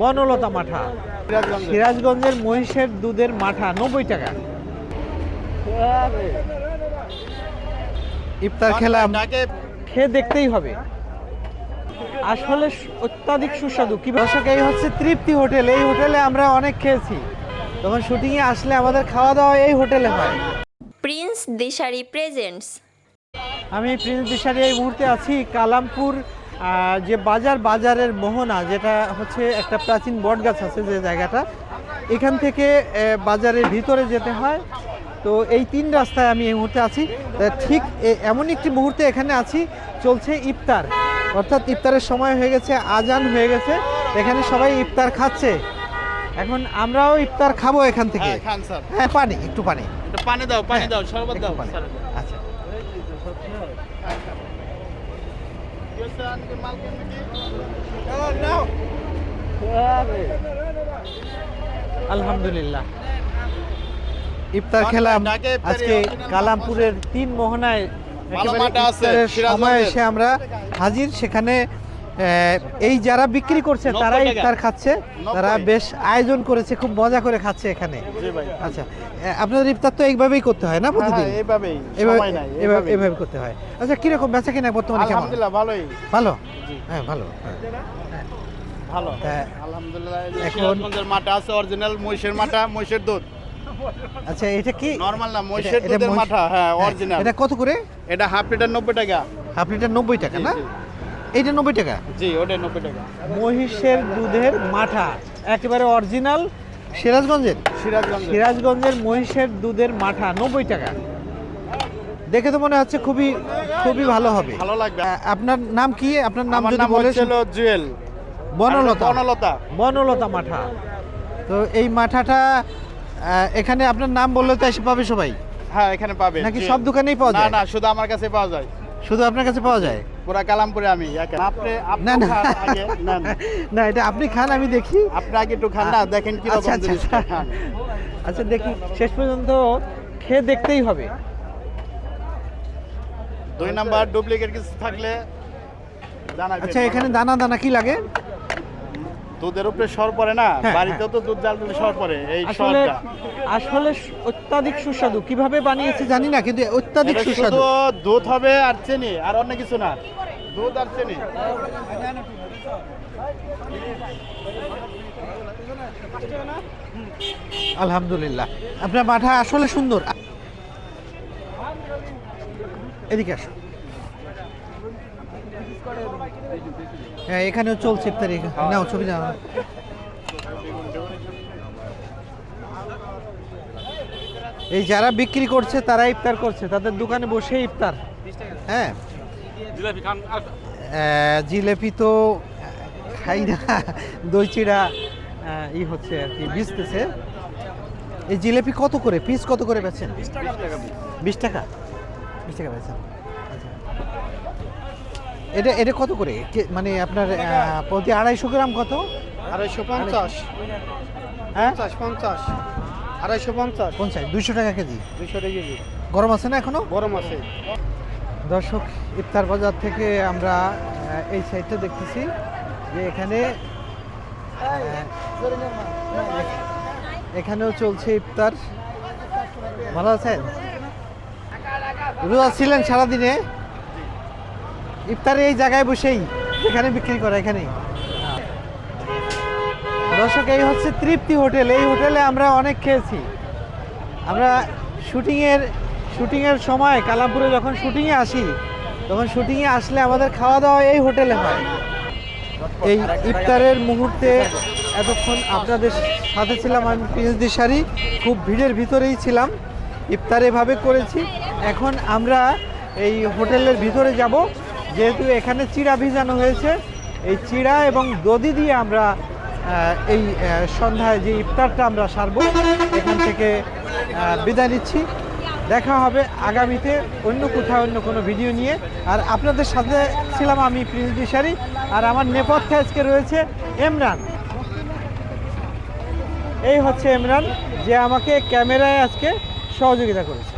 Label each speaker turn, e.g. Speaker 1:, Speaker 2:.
Speaker 1: বনলতা মাঠা। সিরাজগঞ্জের মহিষের দুধের মাঠা নব্বই টাকা। ইফতার খেলাম। খেয়ে দেখতেই হবে। আসলে অত্যাধিক সুস্বাদু। কি দর্শক এই হচ্ছে তৃপ্তি হোটেল। এই হোটেলে আমরা অনেক খেয়েছি। তখন শুটিংয়ে আসলে আমাদের খাওয়া দাওয়া এই হোটেলে হয়।
Speaker 2: Prince Dishari presents.
Speaker 1: আমি প্রিন্স দিশারি এই মুহূর্তে আছি কালামপুর যে বাজার বাজারের মোহনা যেটা হচ্ছে একটা প্রাচীন বটগাছ আছে যে জায়গাটা এখান থেকে বাজারের ভিতরে যেতে হয়। তো এই তিন রাস্তায় আমি এই মুহূর্তে আছি। ঠিক এমন একটি মুহূর্তে এখানে আছি চলছে ইফতার। অর্থাৎ ইফতারের সময় হয়ে গেছে আজান হয়ে গেছে। এখানে সবাই ইফতার খাচ্ছে। এখন আমরাও ইফতার খাব এখান থেকে।
Speaker 3: হ্যাঁ,
Speaker 1: হ্যাঁ পানি একটু পানি।
Speaker 3: একটু পানি দাও পানি
Speaker 1: হ্যাঁ,
Speaker 3: দাও শরবত দাও
Speaker 1: আচ্ছা। আলহামদুলিল্লাহ। ইফতার খেলাম। আজকে কালামপুরের তিন মোহনায়। সময় এসে আমরা হাজির। সেখানে এই যারা বিক্রি করছে
Speaker 3: নব্বই
Speaker 1: তারা ইফতার খাচ্ছে তারা বেশ আয়োজন করেছে খুব মজা করে খাচ্ছে এখানে। আচ্ছা আপনাদের ইফতার তো এইভাবেই করতে হয় না প্রতিদিন
Speaker 3: হ্যাঁ, এইভাবেই।
Speaker 1: এভাবে
Speaker 3: সময় নাই
Speaker 1: এভাবে
Speaker 3: এইভাবেই।
Speaker 1: এভাবে করতে হয়। আচ্ছা কীরকম বেচা কিনা বর্তমানে কেমন?
Speaker 3: ভালোই।
Speaker 1: ভালো? হ্যাঁ ভালো হ্যাঁ।
Speaker 3: ভালো।
Speaker 1: হ্যাঁ।
Speaker 3: আলহামদুলিল্লাহ
Speaker 1: এখন-
Speaker 3: সিরাজগঞ্জের আছে অরিজিনাল মহিষের মাঠা মহিষের দুধ।
Speaker 1: আচ্ছা এটা কি?
Speaker 3: নরমাল না মহিষের দুধের মাঠা হ্যাঁ
Speaker 1: হ্যাঁ,
Speaker 3: অরিজিনাল
Speaker 1: এটা কত করে?
Speaker 3: এটা হাফ লিটার নব্বই টাকা।
Speaker 1: হাফ লিটার নব্বই টাকা না? এইটা নব্বই টাকা?
Speaker 3: জি ওটা নব্বই টাকা।
Speaker 1: মহিষের দুধের মাঠা একেবারে অরিজিনাল সিরাজগঞ্জের?
Speaker 3: সিরাজগঞ্জ
Speaker 1: সিরাজগঞ্জের মহিষের দুধের মাঠা নব্বই টাকা। দেখে তো মনে হচ্ছে খুবই খুবই ভালো হবে।
Speaker 3: ভালো লাগবে।
Speaker 1: আপনার নাম কি? আপনার নাম যদি বলে
Speaker 3: জুয়েল।
Speaker 1: বনলতা।
Speaker 3: বনলতা।
Speaker 1: বনলতা মাঠা। তো এই মাঠাটা এখানে আপনার নাম বললে তো এসে পাবে সবাই।
Speaker 3: হ্যাঁ এখানে পাবে।
Speaker 1: নাকি সব দোকানেই পাওয়া যায়
Speaker 3: না
Speaker 1: যায়?
Speaker 3: না শুধু আমার কাছে পাওয়া যায়।
Speaker 1: শুধু আপনার কাছে পাওয়া যায়?
Speaker 3: পুরা কালামপুরে আমি আপনি
Speaker 1: না না। না এটা আপনি খান আমি দেখি।
Speaker 3: আপনি আগে একটু খান না দেখেন কি
Speaker 1: আচ্ছা
Speaker 3: রকম
Speaker 1: আচ্ছা। আচ্ছা। আচ্ছা দেখি শেষ পর্যন্ত খেয়ে দেখতেই হবে।
Speaker 3: দুই নাম্বার ডুপ্লিকেট কিছু থাকলে
Speaker 1: আচ্ছা এখানে দানা দানা কি লাগে?
Speaker 3: দুধের উপরে সর পড়ে না?
Speaker 1: হ্যাঁ,
Speaker 3: বাড়িতেও তো দুধ জাল দিলে সর পড়ে এই
Speaker 1: আসলে
Speaker 3: সরটা।
Speaker 1: আসলে অত্যাধিক সুস্বাদু। কীভাবে বানিয়েছে জানি না কিন্তু অত্যাধিক সুস্বাদু।
Speaker 3: দুধ হবে আর চিনি আর অন্য কিছু না। দুধ আর চিনি।
Speaker 1: আলহামদুলিল্লাহ। আপনার মাঠা আসলে সুন্দর। এদিকে আসো হ্যাঁ এখানেও চলছে ইফতারি নাও ছবি নাও এই যারা বিক্রি করছে তারা ইফতার করছে। তাদের দোকানে বসে ইফতার। হ্যাঁ। জিলেপি তো খাই না। দই চিড়া ই হচ্ছে আর কি বিচতেছে। এই জিলেপি কত করে? পিস কত করে বেচেন? বিশ টাকা। বিশ টাকা? বেচেন। আচ্ছা এটা এটা কত করে? মানে আপনার প্রতি আড়াইশো গ্রাম কত?
Speaker 3: আড়াইশো পঞ্চাশ।
Speaker 1: হ্যাঁ?
Speaker 3: পঞ্চাশ পঞ্চাশ। আড়াইশো পঞ্চাশ।
Speaker 1: পঞ্চাশ দুইশো টাকা কেজি।
Speaker 3: দুইশো টাকা কেজি।
Speaker 1: গরম আছে না এখনও?
Speaker 3: গরম আছে।
Speaker 1: দর্শক ইফতার বাজার থেকে আমরা এই সাইডটা দেখতেছি যে এখানে এখানেও চলছে ইফতার। ভালো আছেন? রোজা ছিলেন সারাদিনে? ইফতারে এই জায়গায় বসেই এখানে বিক্রি করে এখানে দর্শক, এই হচ্ছে তৃপ্তি হোটেল। এই হোটেলে আমরা অনেক খেয়েছি। আমরা শুটিংয়ের শুটিংয়ের সময় কালামপুরে যখন শুটিংয়ে আসি, তখন শুটিংয়ে আসলে আমাদের খাওয়া দাওয়া এই হোটেলে হয়। এই ইফতারের মুহূর্তে এতক্ষণ আপনাদের সাথে ছিলাম আমি প্রিন্স দিশারি খুব ভিড়ের ভিতরেই ছিলাম। ইফতার এভাবে করেছি। এখন আমরা এই হোটেলের ভিতরে যাব। যেহেতু এখানে চিড়া ভিজানো হয়েছে, এই চিড়া এবং দধি দিয়ে আমরা এই সন্ধ্যায় যে ইফতারটা আমরা সারবো, এখান থেকে বিদায় নিচ্ছি। দেখা হবে আগামীতে অন্য কোথাও অন্য কোনো ভিডিও নিয়ে। আর আপনাদের সাথে ছিলাম আমি প্রিন্স দিশারি আর আমার নেপথ্যে আজকে রয়েছে এমরান এই হচ্ছে এমরান যে আমাকে ক্যামেরায় আজকে সহযোগিতা করেছে।